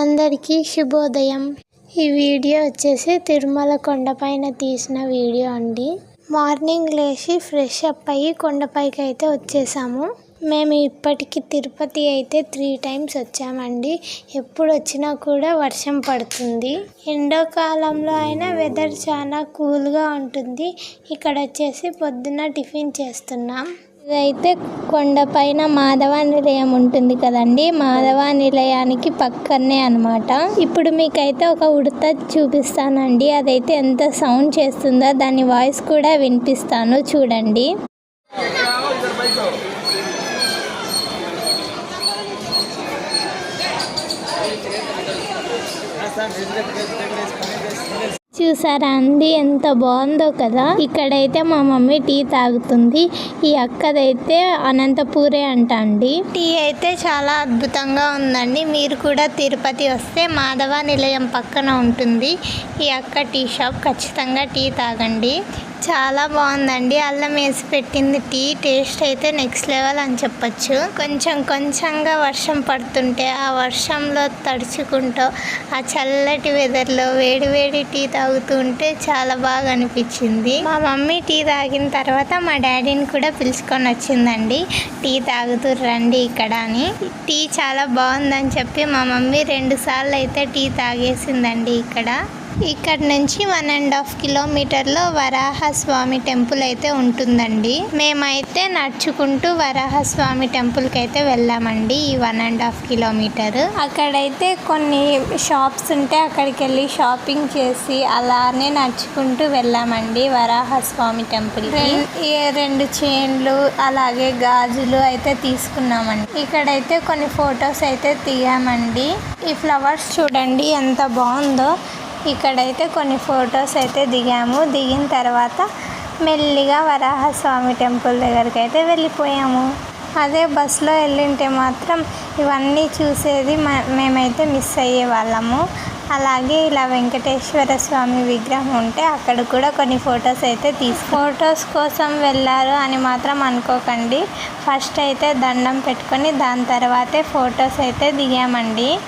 అందరికీ శుభోదయం. ఈ వీడియో వచ్చేసి తిరుమల కొండపైన తీసిన వీడియో అండి. మార్నింగ్ లేచి ఫ్రెష్ అప్ అయ్యి కొండపైకి అయితే వచ్చేసాము. మేము ఇప్పటికి తిరుపతి అయితే త్రీ టైమ్స్ వచ్చామండి. ఎప్పుడు వచ్చినా కూడా వర్షం పడుతుంది. ఎండాకాలంలో అయినా వెదర్ చాలా కూల్గా ఉంటుంది. ఇక్కడ వచ్చేసి పొద్దున టిఫిన్ చేస్తున్నాం. ఇదైతే కొండపైన మాధవ నిలయం ఉంటుంది కదండి. మాధవ నిలయానికి పక్కనే అన్నమాట. ఇప్పుడు మీకైతే ఒక ఉడత చూపిస్తానండి. అదైతే ఎంత సౌండ్ చేస్తుందో దాని వాయిస్ కూడా వినిపిస్తాను. చూడండి. చూసారా అండి? ఎంత బాగుందో కదా? ఇక్కడైతే మా మమ్మీ టీ తాగుతుంది. ఈ అక్కదైతే అనంతపూరే అంట అండి. టీ అయితే చాలా అద్భుతంగా ఉందండి. మీరు కూడా తిరుపతి వస్తే మాధవ నిలయం పక్కన ఉంటుంది. ఈ అక్క టీ షాప్ ఖచ్చితంగా టీ తాగండి. చాలా బాగుందండి. అల్లం వేసి పెట్టింది టీ. టేస్ట్ అయితే నెక్స్ట్ లెవెల్ అని చెప్పొచ్చు. కొంచెం కొంచెంగా వర్షం పడుతుంటే ఆ వర్షంలో తడుచుకుంటూ ఆ చల్లటి వెదర్లో వేడి వేడి టీ తాగుతూ ఉంటే చాలా బాగా అనిపించింది. మా మమ్మీ టీ తాగిన తర్వాత మా డాడీని కూడా పిలుచుకొని వచ్చిందండి. టీ తాగుతూ రండి ఇక్కడ అని. టీ చాలా బాగుందని చెప్పి మా మమ్మీ రెండు సార్లు అయితే టీ తాగేసిందండి ఇక్కడ. ఇక్కడ నుంచి వన్ అండ్ హాఫ్ కిలోమీటర్లో వరాహస్వామి టెంపుల్ అయితే ఉంటుందండి. మేమైతే నడుచుకుంటూ వరాహస్వామి టెంపుల్కి అయితే వెళ్ళామండి ఈ వన్ అండ్ హాఫ్ కిలోమీటర్. అక్కడైతే కొన్ని షాప్స్ ఉంటే అక్కడికి వెళ్ళి షాపింగ్ చేసి అలానే నడుచుకుంటూ వెళ్ళామండి వరాహస్వామి టెంపుల్ రెండు చైన్లు అలాగే గాజులు అయితే తీసుకున్నామండి. ఇక్కడైతే కొన్ని ఫొటోస్ అయితే తీయామండి. ఈ ఫ్లవర్స్ చూడండి ఎంత బాగుందో. ఇక్కడైతే కొన్ని ఫొటోస్ అయితే దిగాము. దిగిన తర్వాత మెల్లిగా వరాహస్వామి టెంపుల్ దగ్గరికి అయితే వెళ్ళిపోయాము. అదే బస్సులో వెళ్ళింటే మాత్రం ఇవన్నీ చూసేది మ- మేమైతే మిస్ అయ్యే వాళ్ళము. అలాగే ఇలా వెంకటేశ్వర స్వామి విగ్రహం ఉంటే అక్కడ కూడా కొన్ని ఫొటోస్ అయితే తీసు ఫొటోస్ కోసం వెళ్ళారు అని మాత్రం అనుకోకండి. ఫస్ట్ అయితే దండం పెట్టుకొని దాని తర్వాతే ఫొటోస్ అయితే దిగామండి.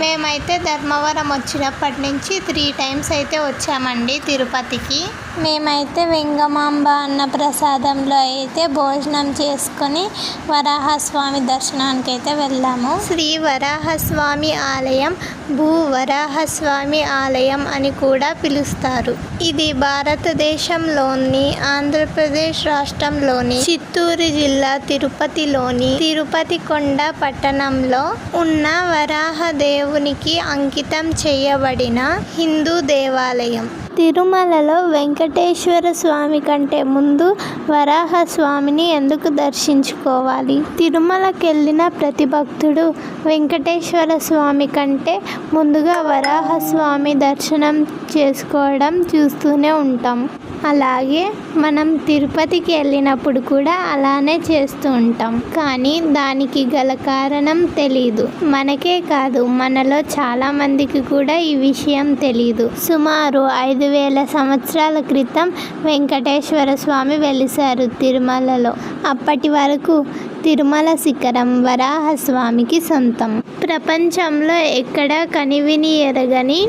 మేమైతే ధర్మవరం వచ్చినప్పటి నుంచి త్రీ టైమ్స్ అయితే వచ్చామండి తిరుపతికి. మేమైతే వెంగమాంబ అన్న ప్రసాదంలో అయితే భోజనం చేసుకొని వరాహస్వామి దర్శనానికి అయితే వెళ్ళాము. శ్రీ వరాహస్వామి ఆలయం భూ వరాహస్వామి ఆలయం అని కూడా పిలుస్తారు. ఇది భారతదేశంలోని ఆంధ్రప్రదేశ్ రాష్ట్రంలోని చిత్తూరు జిల్లా తిరుపతిలోని తిరుపతి కొండ పట్టణంలో ఉన్న వరాహ దేవునికి అంకితం చేయబడిన హిందూ దేవాలయం. తిరుమలలో వెంకటేశ్వర స్వామి కంటే ముందు వరాహ స్వామిని ఎందుకు దర్శించుకోవాలి? తిరుమలకి వెళ్ళిన ప్రతి భక్తుడు వెంకటేశ్వర స్వామి కంటే ముందుగా వరాహ స్వామి దర్శనం చేసుకోవడం చూస్తూనే ఉంటాం. అలాగే మనం తిరుపతికి వెళ్ళినప్పుడు కూడా అలానే చేస్తూ ఉంటాం. కానీ దానికి గల కారణం తెలీదు. మనకే కాదు మనలో చాలా మందికి కూడా ఈ విషయం తెలీదు. సుమారు ఐదు వేల సంవత్సరాల క్రితం వెంకటేశ్వర స్వామి వెలిశారు తిరుమలలో. అప్పటి వరకు తిరుమల శిఖరం వరాహస్వామికి సొంతం. ప్రపంచంలో ఎక్కడా కనివిని ఎరగని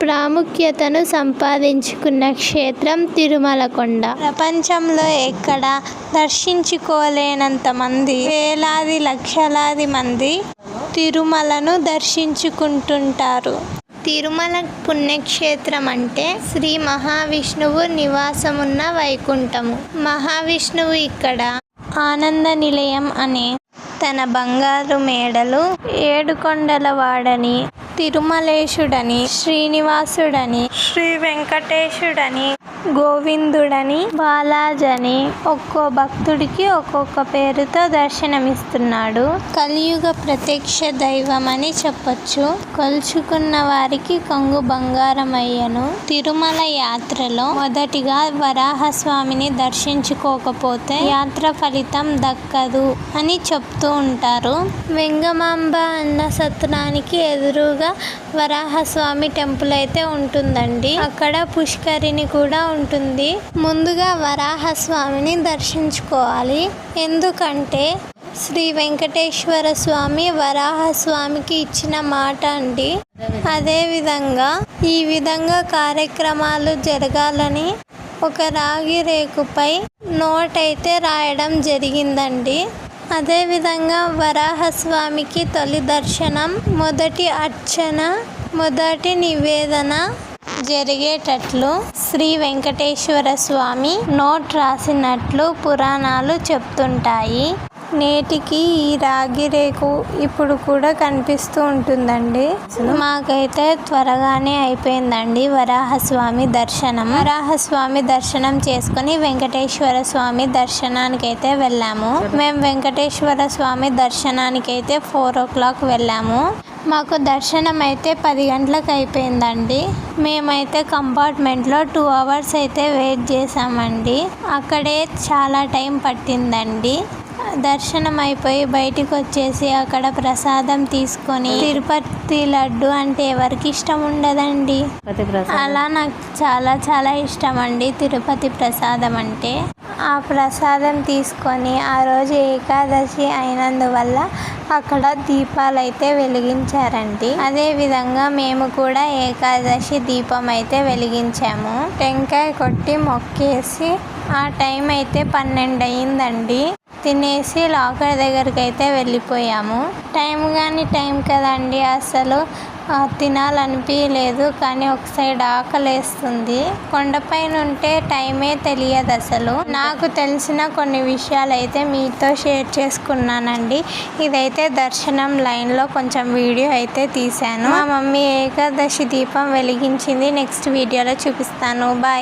ప్రాముఖ్యతను సంపాదించుకున్న క్షేత్రం తిరుమల కొండ ప్రపంచంలో ఎక్కడ దర్శించుకోలేనంత మంది వేలాది లక్షలాది మంది తిరుమలను దర్శించుకుంటుంటారు. తిరుమల పుణ్యక్షేత్రం అంటే శ్రీ మహావిష్ణువు నివాసమున్న వైకుంఠము. మహావిష్ణువు ఇక్కడ ఆనంద నిలయం అనే తన బంగారు మేడలు ఏడుకొండల వాడని తిరుమలేశుడని శ్రీనివాసుడని శ్రీ వెంకటేశుడని గోవిందుడని బాలాజని ఒక్కో భక్తుడికి ఒక్కొక్క పేరుతో దర్శనమిస్తున్నాడు. కలియుగ ప్రత్యక్ష దైవం అని చెప్పొచ్చు. కొలుచుకున్న వారికి కొంగు బంగారమయ్యను. తిరుమల యాత్రలో మొదటిగా వరాహస్వామిని దర్శించుకోకపోతే యాత్ర ఫలితం దక్కదు అని చెప్తూ ఉంటారు. వెంగమాంబ అన్న సత్రానికి ఎదురుగా వరాహస్వామి టెంపుల్ అయితే ఉంటుందండి. అక్కడ పుష్కరిని కూడా ఉంటుంది. ముందుగా వరాహస్వామిని దర్శించుకోవాలి. ఎందుకంటే శ్రీ వెంకటేశ్వర స్వామి వరాహ స్వామికి ఇచ్చిన మాట అండి. అదే విధంగా ఈ విధంగా కార్యక్రమాలు జరగాలని ఒక రాగి రేకుపై నోట్ అయితే రాయడం జరిగిందండి. అదేవిధంగా వరాహస్వామికి తొలి దర్శనం మొదటి అర్చన మొదటి నివేదన జరిగేటట్లు శ్రీ వెంకటేశ్వర స్వామి నోట్ రాసినట్లు పురాణాలు చెప్తుంటాయి. నేటికి ఈ రాగి రేకు ఇప్పుడు కూడా కనిపిస్తూ ఉంటుందండి. మాకైతే త్వరగానే అయిపోయిందండి వరాహస్వామి దర్శనం. వరాహస్వామి దర్శనం చేసుకుని వెంకటేశ్వర స్వామి దర్శనానికి అయితే వెళ్ళాము. మేము వెంకటేశ్వర స్వామి దర్శనానికి అయితే ఫోర్ ఓ క్లాక్ వెళ్ళాము. మాకు దర్శనం అయితే పది గంటలకు అయిపోయిందండి. మేమైతే కంపార్ట్మెంట్లో టూ అవర్స్ అయితే వెయిట్ చేసామండి. అక్కడే చాలా టైం పట్టిందండి. దర్శనం అయిపోయి బయటికి వచ్చేసి అక్కడ ప్రసాదం తీసుకొని తిరుపతి లడ్డు అంటే ఎవరికి ఇష్టం ఉండదండి. అలా నాకు చాలా చాలా ఇష్టం అండి తిరుపతి ప్రసాదం అంటే. ఆ ప్రసాదం తీసుకొని ఆ రోజు ఏకాదశి అయినందువల్ల అక్కడ దీపాలు అయితే వెలిగించారండి. అదే విధంగా మేము కూడా ఏకాదశి దీపం అయితే వెలిగించాము. టెంకాయ కొట్టి మొక్కేసి ఆ టైం అయితే పన్నెండు అయిందండి తినేసి లాకర్ దగ్గరికి అయితే వెళ్ళిపోయాము. టైం కానీ టైం కదండి అసలు. తినాలనిపించలేదు కానీ ఒక సైడ్ ఆకలేస్తుంది. కొండపైన ఉంటే టైమే తెలియదు అసలు. నాకు తెలిసిన కొన్ని విషయాలు అయితే మీతో షేర్ చేసుకున్నానండి. ఇదైతే దర్శనం లైన్లో కొంచెం వీడియో అయితే తీశాను. మా మమ్మీ ఏకాదశి దీపం వెలిగించింది. నెక్స్ట్ వీడియోలో చూపిస్తాను. బాయ్.